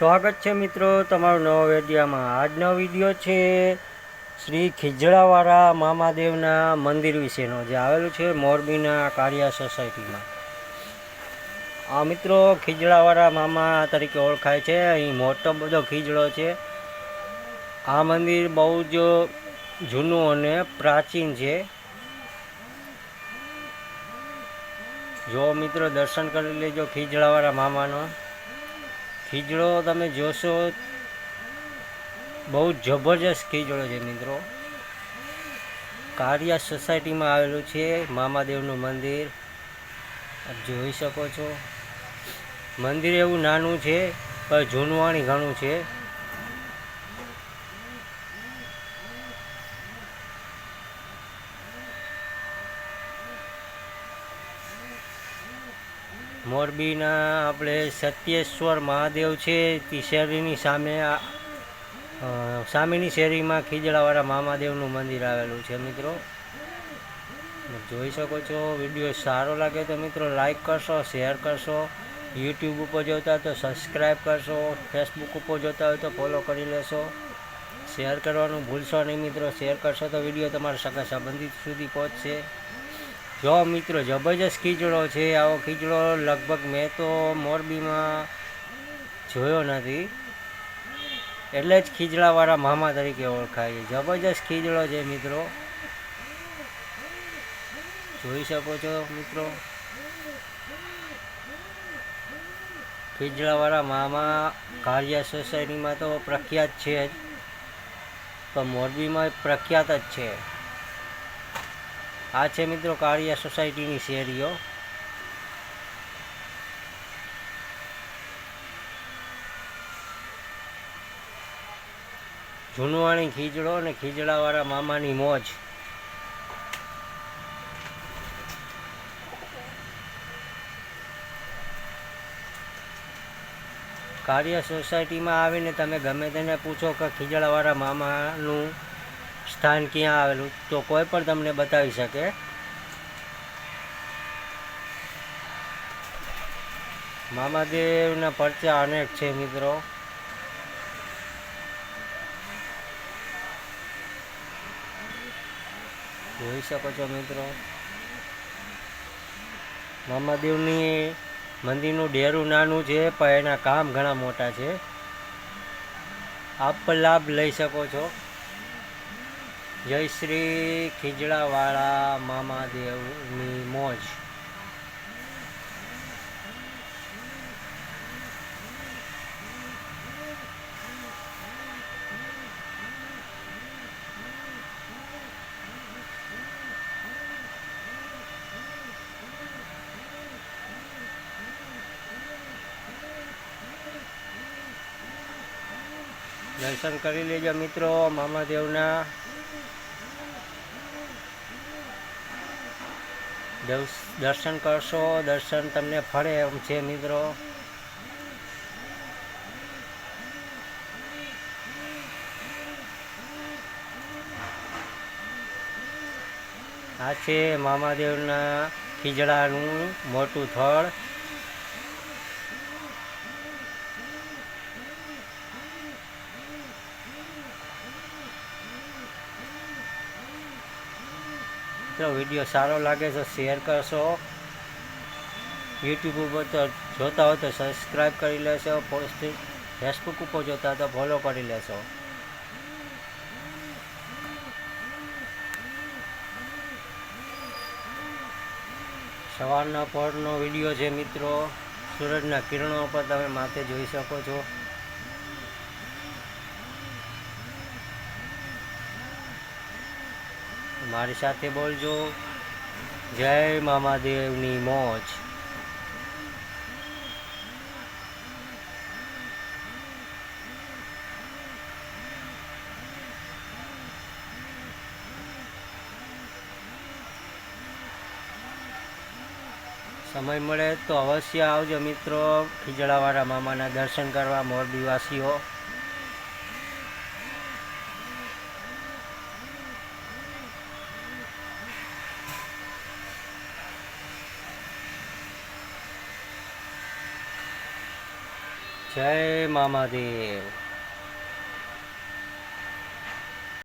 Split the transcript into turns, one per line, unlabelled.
સ્વાગત છે મિત્રો તમારું નવા વેડિયામાં. આજનો વીડિયો છે શ્રી ખીજડાવાળા મામાદેવના મંદિર વિશેનો, જે આવેલું છે મોરબીના કાળિયા સોસાયટીમાં. આ મિત્રો ખીજડાવાળા મામા તરીકે ઓળખાય છે. અહીં મોટો બધો ખીજડો છે. આ મંદિર બહુ જ જૂનું અને પ્રાચીન છે. જો મિત્રો દર્શન કરી લેજો ખીજડાવાળા મામાનો. ખીજડો તમે જોશો, બહુ જબરજસ્ત ખીજડો છે મિત્રો. કારિયા સોસાયટીમાં આવેલું છે મામાદેવનું મંદિર. આપ જોઈ શકો છો. મંદિર એવું નાનું છે, પણ જૂનવાણી ઘણું છે. મોરબીના આપણે સત્યેશ્વર મહાદેવ છે, તે શેરીની સામે સામેની શેરીમાં ખીજડાવાળા મામાદેવનું મંદિર આવેલું છે મિત્રો. જોઈ શકો છો, વીડિયો સારો લાગે તો મિત્રો લાઈક કરશો, શેર કરશો. યુટ્યુબ ઉપર જોતા હોય તો સબસ્ક્રાઈબ કરશો, ફેસબુક ઉપર જોતા હોય તો ફોલો કરી લેશો. શેર કરવાનું ભૂલશો નહીં મિત્રો, શેર કરશો તો વીડિયો તમારા સગા સંબંધિત સુધી પહોંચશે. જો મિત્રો, જબરજસ્ત ખીચડો છે. આવો ખીચડો લગભગ મેં તો મોરબીમાં જોયો નથી. એટલે જ ખીજડાવાળા મામા તરીકે ઓળખાય છે. જબરજસ્ત ખીજડો છે મિત્રો. જોઈ શકો છો મિત્રો. ખીજડાવાળા મામા કાર્ય સોસાયટીમાં તો પ્રખ્યાત છે જ. પણ મોરબીમાં પ્રખ્યાત જ છે. આ છે મિત્રો કાળિયા સોસાયટીની શેરીઓ. જૂનવાણી ખીજડો અને ખીજડાવાળા મામાની મોજ. કાર્ય સોસાયટીમાં આવીને તમે ગમે તેને પૂછો કે ખીજડાવાળા મામાનું સ્થાન ક્યાં આવેલું તો કોઈ પણ તમને બતાવી શકે. મામાદેવના પરચા અનેક છે મિત્રો. જોઈ શકો છો મિત્રો. મામાદેવની મંદિરનું ડેરું નાનું છે, પણ એના કામ ઘણા મોટા છે. આપ લાભ લઈ શકો છો. જય શ્રી ખીજડાવાળા મામાદેવની મોજ. દર્શન કરી લેજો મિત્રો મામાદેવના. દર્શન કરશો દર્શન તમને ફળે એમ છે મિત્રો. આ છે મામાદેવના ખીજડાનું મોટું થળ. જો વીડિયો સારો લાગે તો શેર કરશો. યુટ્યુબ ઉપર તો જોતા હો તો સબસ્ક્રાઈબ કરી લેશો. ફેસબુક ઉપર જોતા હોય તો ફોલો કરી લેશો. સવારના પહોરનો વીડિયો છે મિત્રો. સૂરજના કિરણો પર તમે માથે જોઈ શકો છો. મારી સાથે બોલજો. જય મામાદેવની મોજ. સમય મળે તો અવશ્ય આવજો મિત્રો. ખીજડાવાળા મામાના દર્શન કરવા મોરબીવાસીઓ. જય મામાદેવ